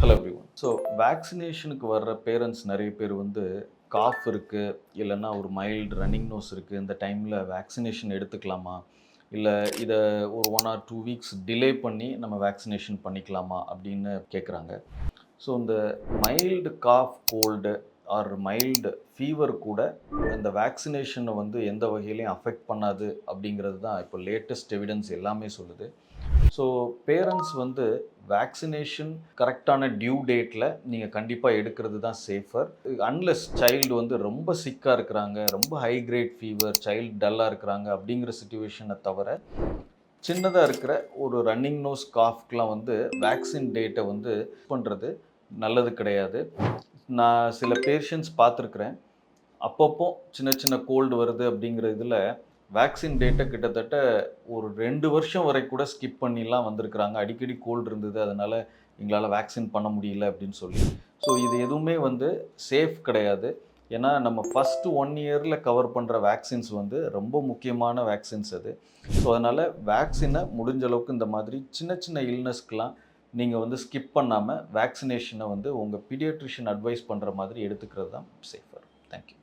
Hello everyone so வேக்சினேஷனுக்கு வர்ற parents நிறைய பேர் வந்து காஃப் இருக்குது இல்லைன்னா ஒரு மைல்டு ரன்னிங் நோஸ் இருக்குது இந்த டைமில் வேக்சினேஷன் எடுத்துக்கலாமா? இல்லை இதை ஒரு one or two weeks delay பண்ணி நம்ம வேக்சினேஷன் பண்ணிக்கலாமா? அப்படின்னு கேட்குறாங்க ஸோ இந்த mild cough cold or mild fever கூட இந்த வேக்சினேஷனை வந்து எந்த வகையிலையும் அஃபெக்ட் பண்ணாது அப்படிங்கிறது தான் இப்போ லேட்டஸ்ட் எவிடன்ஸ் எல்லாமே சொல்லுது. ஸோ பேரண்ட்ஸ் வந்து வேக்சினேஷன் கரெக்டான டியூ டேட்டில் நீங்கள் கண்டிப்பாக எடுக்கிறது தான் சேஃபர் அன்லெஸ் சைல்டு வந்து ரொம்ப சிக்காக இருக்கிறாங்க ரொம்ப ஹை கிரேட் ஃபீவர் சைல்டு டல்லாக இருக்கிறாங்க அப்படிங்கிற சுச்சுவேஷனை தவிர சின்னதாக இருக்கிற ஒரு ரன்னிங் நோஸ் காஃப்க்கெலாம் வந்து வேக்சின் டேட்டை வந்து பண்ணுறது நல்லது கிடையாது. நான் சில பேஷண்ட்ஸ் பார்த்துருக்குறேன். அப்பப்போ சின்ன சின்ன கோல்டு வருது அப்படிங்கிற இதில் வேக்சின் டேட்டை கிட்டத்தட்ட ஒரு ரெண்டு வருஷம் வரை கூட ஸ்கிப் பண்ணிலாம் வந்திருக்கிறாங்க. அடிக்கடி கோல்டு இருந்தது அதனால் எங்களால் வேக்சின் பண்ண முடியல அப்படின்னு சொல்லி. ஸோ இது எதுவுமே வந்து சேஃப் கிடையாது. ஏன்னா நம்ம ஃபஸ்ட்டு ஒன் இயரில் கவர் பண்ணுற வேக்சின்ஸ் வந்து ரொம்ப முக்கியமான வேக்சின்ஸ் அது. ஸோ அதனால் வேக்சினை முடிஞ்ச அளவுக்கு இந்த மாதிரி சின்ன சின்ன இல்னஸ்க்கெலாம் நீங்கள் வந்து ஸ்கிப் பண்ணாமல் வேக்சினேஷனை வந்து உங்கள் பீடியாட்ரிஷியன் அட்வைஸ் பண்ணுற மாதிரி எடுத்துக்கிறது தான் சேஃபர் தேங்க்யூ